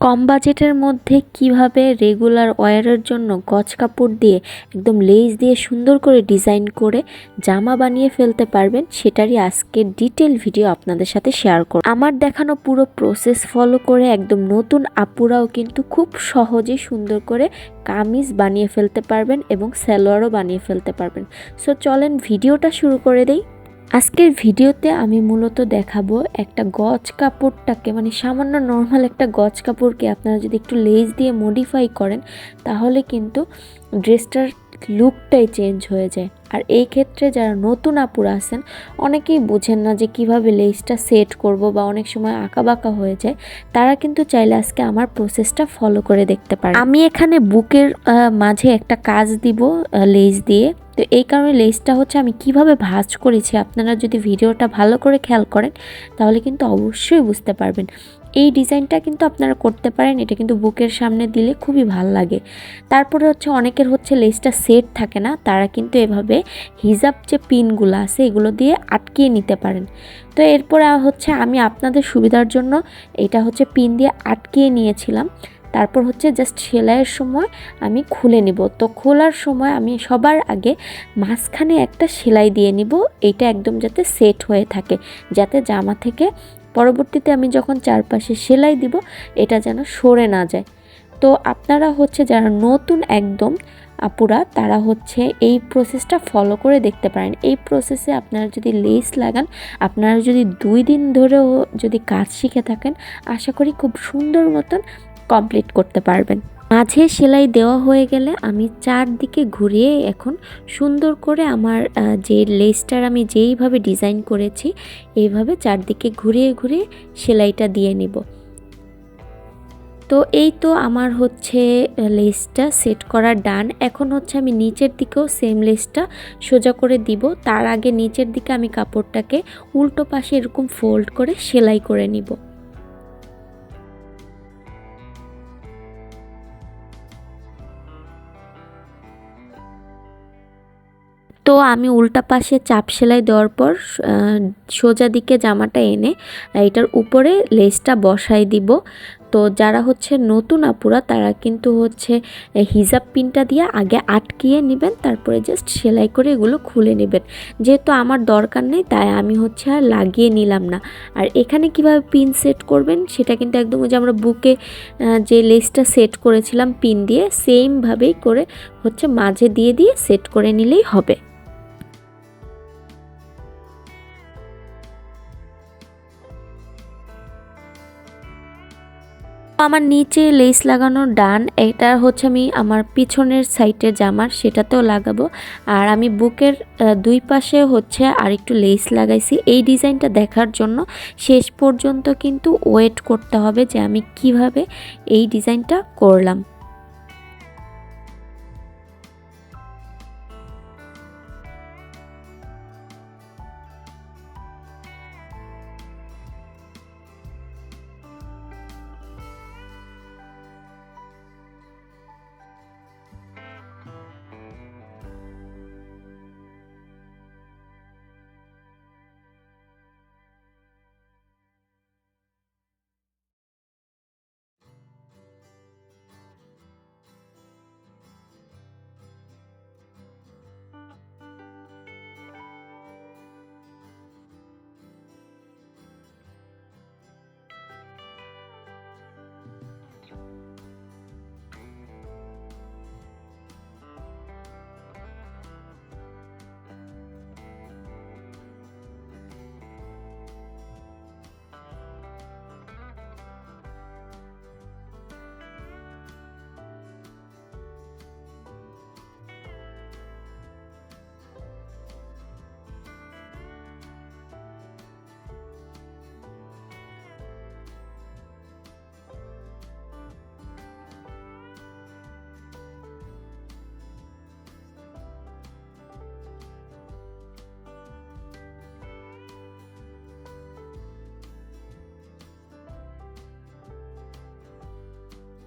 কম বাজেটের মধ্যে কীভাবে রেগুলার ওয়ারের জন্য গজ কাপড় দিয়ে একদম লেস দিয়ে সুন্দর করে ডিজাইন করে জামা বানিয়ে ফেলতে পারবেন, সেটারই আজকে ডিটেল ভিডিও আপনাদের সাথে শেয়ার করব। আমার দেখানো পুরো প্রসেস ফলো করে একদম নতুন আপুরাও কিন্তু খুব সহজে সুন্দর করে কামিজ বানিয়ে ফেলতে পারবেন এবং সালোয়ারও বানিয়ে ফেলতে পারবেন। সো চলেন ভিডিওটা শুরু করে দেই। আজকের ভিডিওতে আমি মূলত দেখাবো একটা গজ কাপড়টাকে মানে সামান্য নর্মাল একটা গজ কাপড়কে আপনারা যদি একটু লেজ দিয়ে মডিফাই করেন, তাহলে কিন্তু ড্রেসটার লুকটাই চেঞ্জ হয়ে যায়। আর এই ক্ষেত্রে যারা নতুন আপুরা আছেন, অনেকেই বোঝেন না যে কীভাবে লেসটা সেট করব বা অনেক সময় আঁকা বাঁকা হয়ে যায়। তারা কিন্তু চাইলে আজকে আমার প্রসেসটা ফলো করে দেখতে পারে আমি এখানে বুকের মাঝে একটা কাজ দিব লেস দিয়ে। তো এই কারণে লেসটা হচ্ছে আমি কীভাবে ভাঁজ করেছি, আপনারা যদি ভিডিওটা ভালো করে খেয়াল করেন, তাহলে কিন্তু অবশ্যই বুঝতে পারবেন। এই ডিজাইনটা কিন্তু আপনারা করতে পারেন। এটা কিন্তু বুকের সামনে দিলে খুবই ভালো লাগে। তারপরে হচ্ছে অনেকের হচ্ছে লেসটা সেট থাকে না, তারা কিন্তু এভাবে হিজাব যে পিনগুলো আছে, এগুলো দিয়ে আটকিয়ে নিতে পারেন। তো এরপরে হচ্ছে আমি আপনাদের সুবিধার জন্য এটা হচ্ছে পিন দিয়ে আটকিয়ে নিয়েছিলাম। তারপর হচ্ছে জাস্ট সেলাইয়ের সময় আমি খুলে নিব। তো খোলার সময় আমি সবার আগে মাঝখানে একটা সেলাই দিয়ে নিব। এটা একদম যাতে সেট হয়ে থাকে, যাতে জামা থেকে পরবর্তীতে আমি যখন চারপাশে সেলাই দিব, এটা যেন সরে না যায়। তো আপনারা হচ্ছে যারা নতুন একদম, আপুরা, তারা হচ্ছে এই প্রসেসটা ফলো করে দেখতে পারেন। এই প্রসেসে আপনারা যদি লেস লাগান, আপনারা যদি দুই দিন ধরেও যদি কাজ শিখে থাকেন, আশা করি খুব সুন্দর মতন কমপ্লিট করতে পারবেন। মাঝে সেলাই দেওয়া হয়ে গেলে আমি চারদিকে ঘুরিয়ে এখন সুন্দর করে আমার যে লেসটার আমি যেইভাবে ডিজাইন করেছি, এইভাবে চারদিকে ঘুরিয়ে ঘুরিয়ে সেলাইটা দিয়ে নিব। তো এই তো আমার হচ্ছে লেসটা সেট করা ডান। এখন হচ্ছে আমি নিচের দিকেও সেম লেসটা সোজা করে দিব। তার আগে নিচের দিকে আমি কাপড়টাকে উল্টো পাশে এরকম ফোল্ড করে সেলাই করে নিব। তো আমি উল্টা পাশে চাপ সেলাই দেওয়ার পর সোজা দিকে জামাটা এনে এটার উপরে লেসটা বসাই দিব। তো যারা হচ্ছে নতুন আপুরা, তারা কিন্তু হচ্ছে হিজাব পিনটা দিয়ে আগে আটকিয়ে নেবেন, তারপরে জাস্ট সেলাই করে এগুলো খুলে নেবেন। যেহেতু আমার দরকার নেই, তাই আমি হচ্ছে আর লাগিয়ে নিলাম না। আর এখানে কীভাবে পিন সেট করবেন, সেটা কিন্তু একদম ওই যে আমরা বুকে যে লেসটা সেট করেছিলাম পিন দিয়ে সেমভাবেই করে হচ্ছে মাঝে দিয়ে দিয়ে সেট করে নিলেই হবে। আমার নিচে লেস লাগানো ডান, এটা হচ্ছে আমি আমার পিছনের সাইটে জামার সেটাতেও লাগাবো। আর আমি বুকের দুই পাশে হচ্ছে আর একটু লেস লাগাইছি। এই ডিজাইনটা দেখার জন্য শেষ পর্যন্ত কিন্তু ওয়েট করতে হবে যে আমি কীভাবে এই ডিজাইনটা করলাম।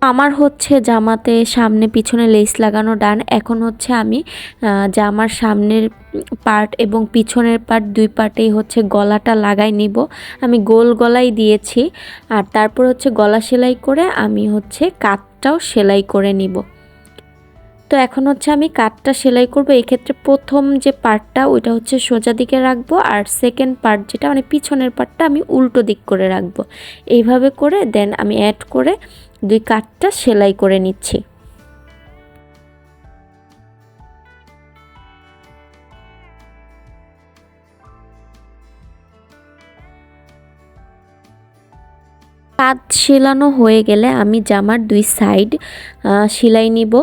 আমার হচ্ছে জামাতে সামনে পিছনে লেস লাগানো ডান, এখন হচ্ছে আমি জামার সামনের পার্ট এবং পিছনের পার্ট দুই পার্টেই হচ্ছে গলাটা লাগাই নিব। আমি গোল গলাই দিয়েছি, আর তারপর হচ্ছে গলা সেলাই করে আমি হচ্ছে কাতটাও সেলাই করে নিব। তো এখন হচ্ছে আমি কাঠটা সেলাই করব। এই ক্ষেত্রে প্রথম যে পার্টটা, ওইটা হচ্ছে সোজা দিকে রাখব আর সেকেন্ড পার্ট যেটা মানে পিছনের পার্টটা আমি উল্টো দিক করে রাখব। এইভাবে করে দেন আমি অ্যাড করে দুই কাঠটা সেলাই করে নিচ্ছি। কাঁধ সেলানো হয়ে গেলে আমি জামার দুই সাইড সেলাই নিব।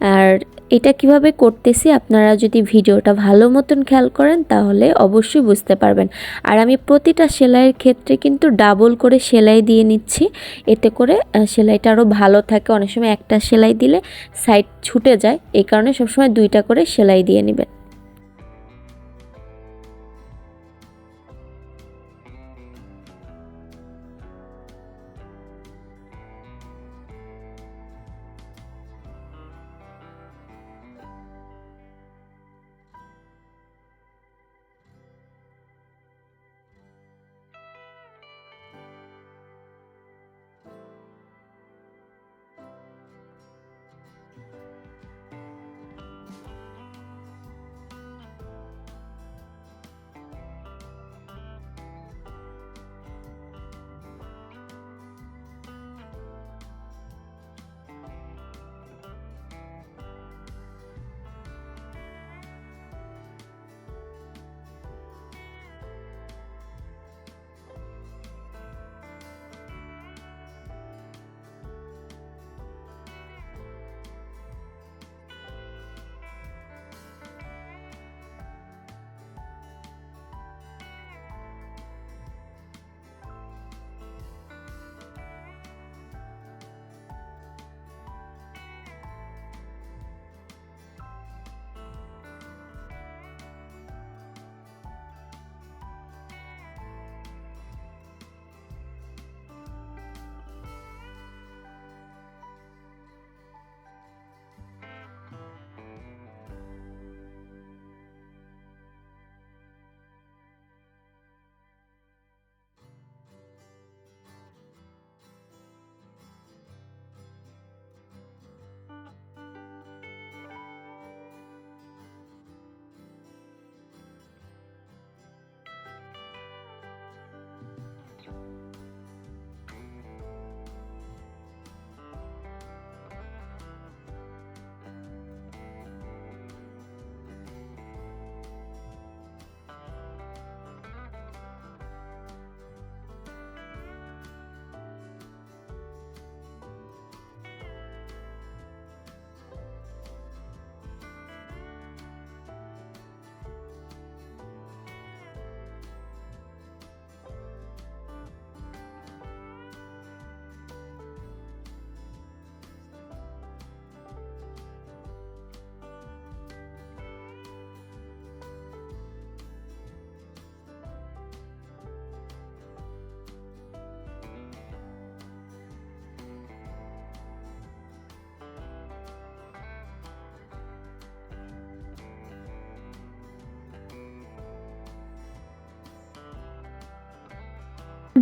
আর এটা কীভাবে করতেছি আপনারা যদি ভিডিওটা ভালো মতন খেয়াল করেন তাহলে অবশ্যই বুঝতে পারবেন। আর আমি প্রতিটা সেলাইয়ের ক্ষেত্রে কিন্তু ডাবল করে সেলাই দিয়ে নিচ্ছি। এতে করে সেলাইটা আরও ভালো থাকে। অনেক সময় একটা সেলাই দিলে সাইড ছুটে যায়। এই কারণে সবসময় দুইটা করে সেলাই দিয়ে নেবেন।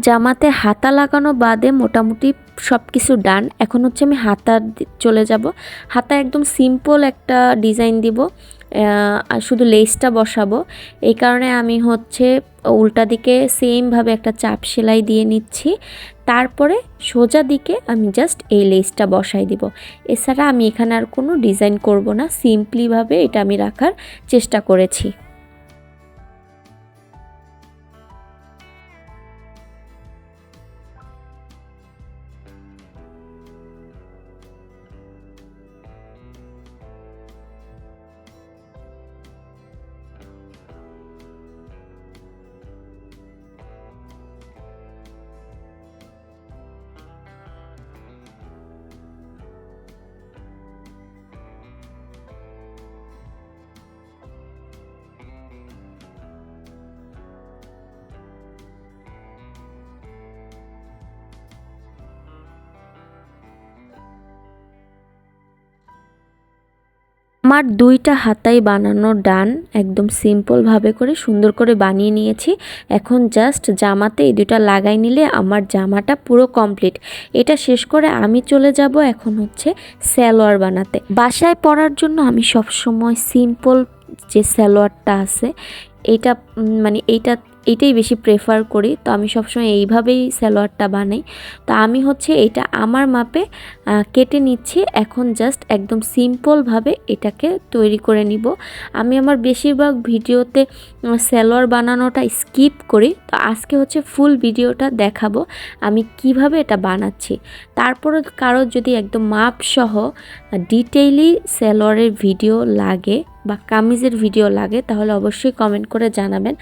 জামাতে হাতা লাগানো বাদে মোটামুটি সব কিছু ডান। এখন হচ্ছে আমি হাতা চলে যাব। হাতা একদম সিম্পল একটা ডিজাইন দিব। আর শুধু লেসটা বসাবো। এই কারণে আমি হচ্ছে উল্টা দিকে সেমভাবে একটা চাপ সেলাই দিয়ে নিচ্ছি। তারপরে সোজা দিকে আমি জাস্ট এই লেসটা বসাই দিব। এছাড়া আমি এখানে আর কোনো ডিজাইন করব না। সিম্পলিভাবে এটা আমি রাখার চেষ্টা করেছি। আমার দুইটা হাতাই বানানো ডান একদম সিম্পলভাবে করে সুন্দর করে বানিয়ে নিয়েছি। এখন জাস্ট জামাতে এই দুটা লাগাই নিলে আমার জামাটা পুরো কমপ্লিট এটা শেষ করে আমি চলে যাব এখন হচ্ছে স্যালোয়ার বানাতে। বাসায় পরার জন্য আমি সবসময় সিম্পল যে স্যালোয়ারটা আছে, এটা মানে এইটা এইটাই বেশি প্রেফার করি। তো আমি সবসময় এইভাবেই স্যালোয়ারটা বানাই। তো আমি হচ্ছে এটা আমার মাপে কেটে নিচ্ছি। এখন জাস্ট একদম সিম্পলভাবে এটাকে তৈরি করে নিব। আমি আমার বেশিরভাগ ভিডিওতে স্যালোয়ার বানানোটা স্কিপ করি। তো আজকে হচ্ছে ফুল ভিডিওটা দেখাবো আমি কীভাবে এটা বানাচ্ছি। তারপরে কারও যদি একদম মাপ সহ ডিটেইলি স্যালোয়ারের ভিডিও লাগে বা কামিজের ভিডিও লাগে, তাহলে অবশ্যই কমেন্ট করে জানাবেন।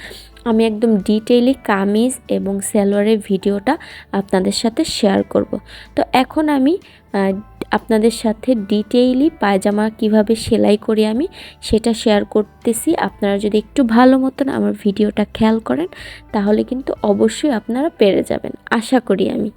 আমি একদম ডিটেইলি কামিজ এবং সালোয়ারের ভিডিওটা আপনাদের সাথে শেয়ার করব। তো এখন আমি আপনাদের সাথে ডিটেইলি পায়জামা কীভাবে সেলাই করি আমি সেটা শেয়ার করতেছি। আপনারা যদি একটু ভালো মতন আমার ভিডিওটা খেয়াল করেন, তাহলে কিন্তু অবশ্যই আপনারা পেরে যাবেন। আশা করি আমি।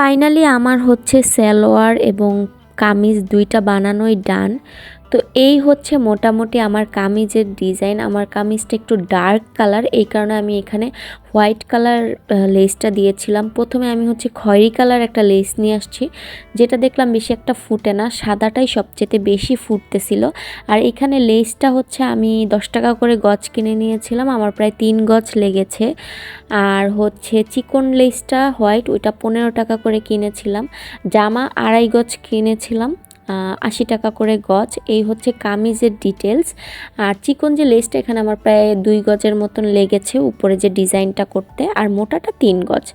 ফাইনালি আমার হচ্ছে সালোয়ার এবং কামিজ দুইটা বানানোই ডান। এই হচ্ছে মোটামুটি আমার কামিজের ডিজাইন। আমার কামিজটা একটু ডার্ক কালার এই কারণে আমি এখানে হোয়াইট কালার লেসটা দিয়েছিলাম। প্রথমে আমি হচ্ছে খয়েরি কালার একটা লেস নিয়ে আসছি, যেটা দেখলাম বেশি একটা ফুটে না, সাদাটাই সবচেয়ে বেশি ফুটতেছিল। আর এখানে লেসটা হচ্ছে আমি দশ টাকা করে গজ কিনে নিয়েছিলাম, আমার প্রায় তিন গজ লেগেছে। আর হচ্ছে চিকন লেসটা হোয়াইট ওইটা পনেরো টাকা করে কিনেছিলাম। জামা আড়াই গজ কিনেছিলাম। আশি টাকা করে গজ। এই হচ্ছে কামিজের ডিটেলস আর চিকন যে লেসটা এখানে আমার প্রায় দুই গজের মতন লেগেছে উপরে যে ডিজাইনটা করতে, আর মোটাটা তিন গজ।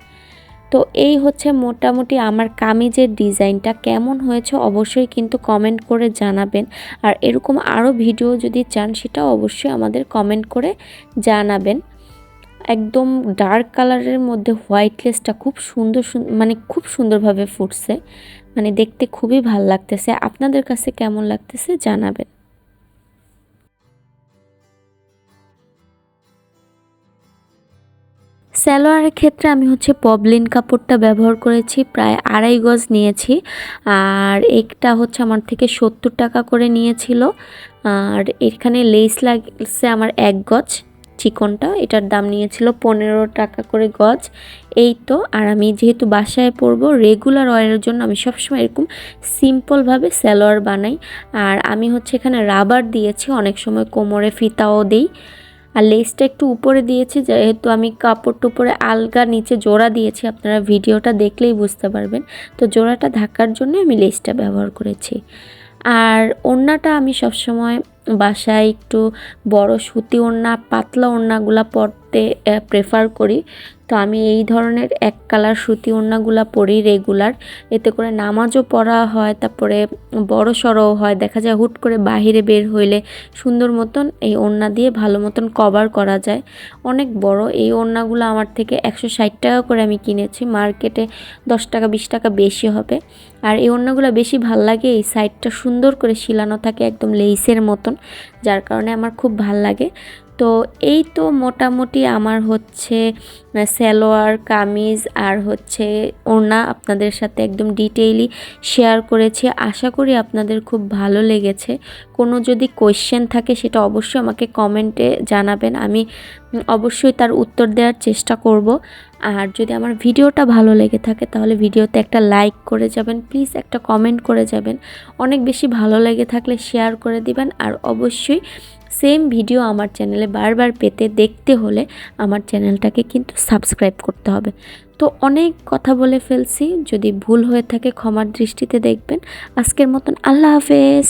তো এই হচ্ছে মোটামুটি আমার কামিজের ডিজাইনটা। কেমন হয়েছে অবশ্যই কিন্তু কমেন্ট করে জানাবেন। আর এরকম আরও ভিডিও যদি চান, সেটাও অবশ্যই আমাদের কমেন্ট করে জানাবেন। একদম ডার্ক কালারের মধ্যে হোয়াইট লেসটা খুব সুন্দর মানে খুব সুন্দরভাবে ফুটছে। মানে দেখতে খুবই ভালো লাগতেছে। আপনাদের কাছে কেমন লাগতেছে জানাবেন। সালোয়ারের ক্ষেত্রে আমি হচ্ছে পবলিন কাপড়টা ব্যবহার করেছি, প্রায় আড়াই গজ নিয়েছি। আর একটা হচ্ছে আমার থেকে সত্তর টাকা করে নিয়েছিল। আর এখানে লেস লাগছে আমার এক গজ। চিকনটা, এটার দাম নিয়েছিল পনেরো টাকা করে গজ। এই তো, আর আমি যেহেতু বাসায় পরবো রেগুলার ওয়ারের জন্য আমি সবসময় এরকম সিম্পলভাবে স্যালোয়ার বানাই। আর আমি হচ্ছে এখানে রাবার দিয়েছি, অনেক সময় কোমরে ফিতাও দিই। আর লেসটা একটু উপরে দিয়েছি, যেহেতু আমি কাপড় টুপরে আলগা নিচে জোড়া দিয়েছি, আপনারা ভিডিওটা দেখলেই বুঝতে পারবেন। তো জোড়াটা ঢাকার জন্য আমি লেসটা ব্যবহার করেছি। আর ওড়নাটা আমি সবসময় বাসায় একটু বড় সুতি ওড়না, পাতলা ওড়নাগুলা পরতে প্রেফার করি। তো আমি এই ধরনের এক কালার সুতি ওড়নাগুলা পরি রেগুলার এতে করে নামাজও পড়া হয়, তারপরে বড় সড়ও হয়। দেখা যায় হুট করে বাহিরে বের হইলে সুন্দর মতন এই ওড়না দিয়ে ভালো মতন কভার করা যায়। অনেক বড়, এই ওড়নাগুলো আমার থেকে একশো ষাট টাকা করে আমি কিনেছি। মার্কেটে দশ টাকা, বিশ টাকা বেশি হবে। আর এই ওড়নাগুলো বেশি ভালো লাগে, এই সাইডটা সুন্দর করে শিলানো থাকে একদম লেইসের মতন। যার কারণে আমার খুব ভালো লাগে। তো এই তো মোটামুটি আমার হচ্ছে সালোয়ার, কামিজ আর হচ্ছে ওড়না আপনাদের সাথে একদম ডিটেইলি শেয়ার করেছি। আশা করি আপনাদের খুব ভালো লেগেছে। কোনো যদি কোয়েশ্চেন থাকে সেটা অবশ্যই আমাকে কমেন্টে জানাবেন। আমি অবশ্যই তার উত্তর দেওয়ার চেষ্টা করব। আর যদি আমার ভিডিওটা ভালো লেগে থাকে তাহলে ভিডিওতে একটা লাইক করে যাবেন প্লিজ একটা কমেন্ট করে যাবেন। অনেক বেশি ভালো লেগে থাকলে শেয়ার করে দিবেন। আর অবশ্যই সেম ভিডিও আমার চ্যানেলে বারবার পেতে দেখতে হলে আমার চ্যানেলটাকে কিন্তু সাবস্ক্রাইব করতে হবে। তো অনেক কথা বলে ফেলছি, যদি ভুল হয়ে থাকে ক্ষমার দৃষ্টিতে দেখবেন। আজকের মতন আল্লাহ হাফেজ।